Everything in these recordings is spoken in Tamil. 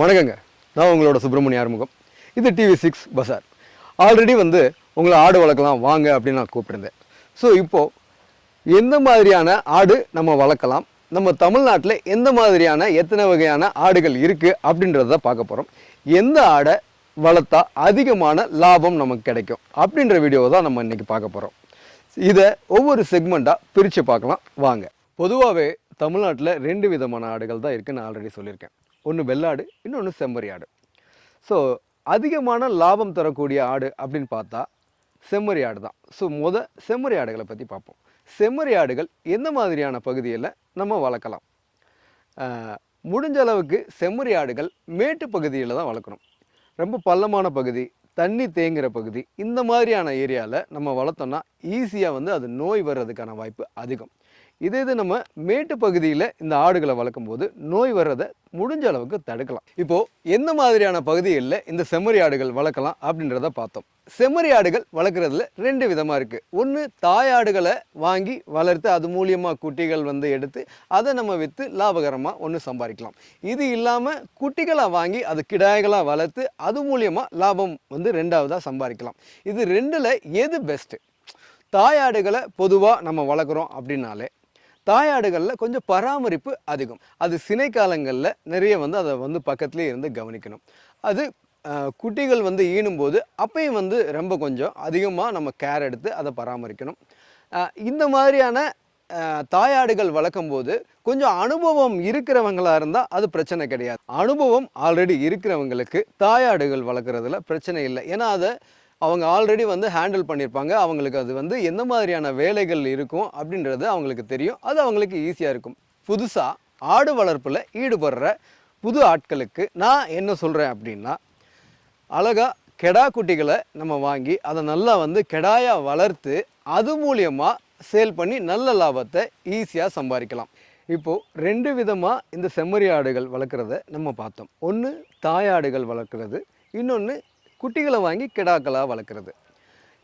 வணக்கங்க. நான் உங்களோட சுப்பிரமணிய ஆறுமுகம். இது டிவி சிக்ஸ் பசார். ஆல்ரெடி வந்து உங்களை ஆடு வளர்க்கலாம் வாங்க அப்படின்னு நான் கூப்பிட்டுருந்தேன். ஸோ இப்போது எந்த மாதிரியான ஆடு நம்ம வளர்க்கலாம்? நம்ம தமிழ்நாட்டில் எந்த மாதிரியான எத்தனை வகையான ஆடுகள் இருக்குது அப்படின்றத பார்க்க போகிறோம் எந்த ஆடை வளர்த்தா அதிகமான லாபம் நமக்கு கிடைக்கும்? அப்படின்ற வீடியோவை தான் நம்ம இன்றைக்கி பார்க்க போகிறோம் இதை ஒவ்வொரு செக்மெண்ட்டாக பிரித்து பார்க்கலாம். வாங்க. பொதுவாகவே தமிழ்நாட்டில் ரெண்டு விதமான ஆடுகள் தான் இருக்குதுன்னு ஆல்ரெடி சொல்லியிருக்கேன். ஒன்று வெள்ளாடு இன்னொன்று செம்மறி ஆடு. ஸோ அதிகமான லாபம் தரக்கூடிய ஆடு அப்படின்னு பார்த்தா செம்மறி ஆடு தான். ஸோ முத செம்மறி ஆடுகளை பற்றி பார்ப்போம். செம்மறி ஆடுகள் எந்த மாதிரியான பகுதியில் நம்ம வளர்க்கலாம்? முடிஞ்ச அளவுக்கு செம்மறி ஆடுகள் மேட்டு பகுதியில் தான் வளர்க்கணும். ரொம்ப பள்ளமான பகுதி தண்ணி தேங்குகிற பகுதி இந்த மாதிரியான ஏரியாவில் நம்ம வளர்த்தோம்னா ஈஸியாக வந்து அது நோய் வர்றதுக்கான வாய்ப்பு அதிகம். இதே இது நம்ம மேட்டு பகுதியில் இந்த ஆடுகளை வளர்க்கும் போது நோய் வர்றதை முடிஞ்ச அளவுக்கு தடுக்கலாம். இப்போ எந்த மாதிரியான பகுதிகளில் இந்த செம்மறி ஆடுகள் வளர்க்கலாம் அப்படின்றத பார்த்தோம். செம்மறி ஆடுகள் வளர்க்குறதுல ரெண்டு விதமாக இருக்குது ஒன்று தாயாடுகளை வாங்கி வளர்த்து அது மூலியமாக குட்டிகள் வந்து எடுத்து அதை நம்ம விற்று லாபகரமாக ஒன்று சம்பாதிக்கலாம். இது இல்லாமல் குட்டிகளாக வாங்கி அது கிடாய்களாக வளர்த்து அது மூலியமாக லாபம் வந்து ரெண்டாவதாக சம்பாதிக்கலாம். இது ரெண்டில் எது பெஸ்ட்டு தாயாடுகளை பொதுவாக நம்ம வளர்க்குறோம் அப்படின்னாலே தாயாடுகளில் கொஞ்சம் பராமரிப்பு அதிகம். அது சினை காலங்களில் நிறைய வந்து அதை வந்து பக்கத்துலேயே இருந்து கவனிக்கணும். அது குட்டிகள் வந்து ஈனும்போது அப்பையும் வந்து ரொம்ப கொஞ்சம் அதிகமாக நம்ம கேர் எடுத்து அதை பராமரிக்கணும். இந்த மாதிரியான தாயாடுகள் வளர்க்கும் போது கொஞ்சம் அனுபவம் இருக்கிறவங்களாக இருந்தால் அது பிரச்சனை கிடையாது. அனுபவம் ஆல்ரெடி இருக்கிறவங்களுக்கு தாயாடுகள் வளர்க்குறதுல பிரச்சனை இல்லை. ஏன்னா அதை அவங்க ஆல்ரெடி வந்து ஹேண்டில் பண்ணியிருப்பாங்க அவங்களுக்கு அது வந்து எந்த மாதிரியான வேலைகள் இருக்கும் அப்படின்றது அவங்களுக்கு தெரியும். அது அவங்களுக்கு ஈஸியாக இருக்கும். புதுசாக ஆடு வளர்ப்பில் ஈடுபடுற புது ஆட்களுக்கு நான் என்ன சொல்கிறேன் அப்படின்னா அழகாக கெடா குட்டிகளை நம்ம வாங்கி அதை நல்லா வந்து கெடாயாக வளர்த்து அது மூலியமாக சேல் பண்ணி நல்ல லாபத்தை ஈஸியாக சம்பாதிக்கலாம். இப்போது ரெண்டு விதமாக இந்த செம்மறி ஆடுகள் வளர்க்குறத நம்ம பார்த்தோம். ஒன்று தாயாடுகள் வளர்க்குறது இன்னொன்று குட்டிகளை வாங்கி கிடாக்களாக வளர்க்குறது.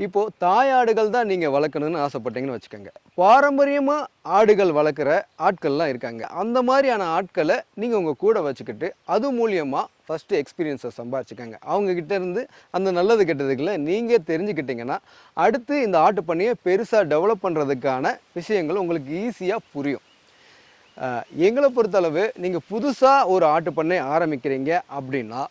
இப்போது தாயாடுகள் தான் நீங்கள் வளர்க்கணும்னு ஆசைப்பட்டீங்கன்னு வச்சுக்கோங்க. பாரம்பரியமாக ஆடுகள் வளர்க்குற ஆட்கள்லாம் இருக்காங்க. அந்த மாதிரியான ஆட்களை நீங்கள் உங்கள் கூட வச்சுக்கிட்டு அது மூலியமாக ஃபஸ்ட்டு எக்ஸ்பீரியன்ஸை சம்பாதிச்சுக்கோங்க. அவங்கக்கிட்ட இருந்து அந்த நல்லது கெட்டதுக்குள்ள நீங்கள் தெரிஞ்சுக்கிட்டிங்கன்னா அடுத்து இந்த ஆட்டு பண்ணையை பெருசாக டெவலப் பண்ணுறதுக்கான விஷயங்கள் உங்களுக்கு ஈஸியாக புரியும். எங்களை பொறுத்தளவு நீங்கள் புதுசாக ஒரு ஆட்டு பண்ணை ஆரம்பிக்கிறீங்க அப்படின்னா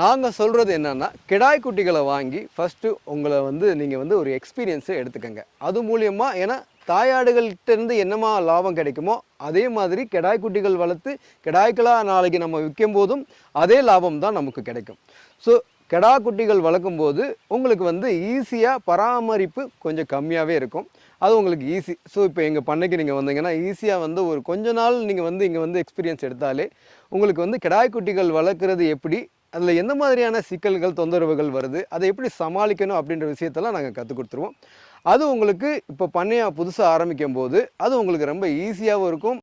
நாங்கள் சொல்கிறது என்னென்னா கிடாய் குட்டிகளை வாங்கி ஃபஸ்ட்டு உங்களை வந்து நீங்கள் வந்து ஒரு எக்ஸ்பீரியன்ஸை எடுத்துக்கோங்க. அது மூலியமாக ஏன்னா தாயாடுகள்கிட்டருந்து என்னமா லாபம் கிடைக்குமோ அதே மாதிரி கிடாய் குட்டிகள் வளர்த்து கிடாய்களாக நாளைக்கு நம்ம விற்கும் போதும் அதே லாபம் தான் நமக்கு கிடைக்கும். ஸோ கெடா குட்டிகள் வளர்க்கும் போது உங்களுக்கு வந்து ஈஸியாக பராமரிப்பு கொஞ்சம் கம்மியாகவே இருக்கும். அது உங்களுக்கு ஈஸி ஸோ இப்போ எங்கள் பண்ணைக்கு நீங்கள் வந்தீங்கன்னா ஈஸியாக வந்து ஒரு கொஞ்ச நாள் நீங்கள் வந்து இங்கே வந்து எக்ஸ்பீரியன்ஸ் எடுத்தாலே உங்களுக்கு வந்து கிடாய் குட்டிகள் வளர்க்குறது எப்படி அதில் எந்த மாதிரியான சிக்கல்கள் தொந்தரவுகள் வருது அதை எப்படி சமாளிக்கணும் அப்படின்ற விஷயத்தெல்லாம் நாங்கள் கற்றுக் கொடுத்துருவோம். அது உங்களுக்கு இப்போ பண்ணையாக புதுசாக ஆரம்பிக்கும் போது அது உங்களுக்கு ரொம்ப ஈஸியாகவும் இருக்கும்.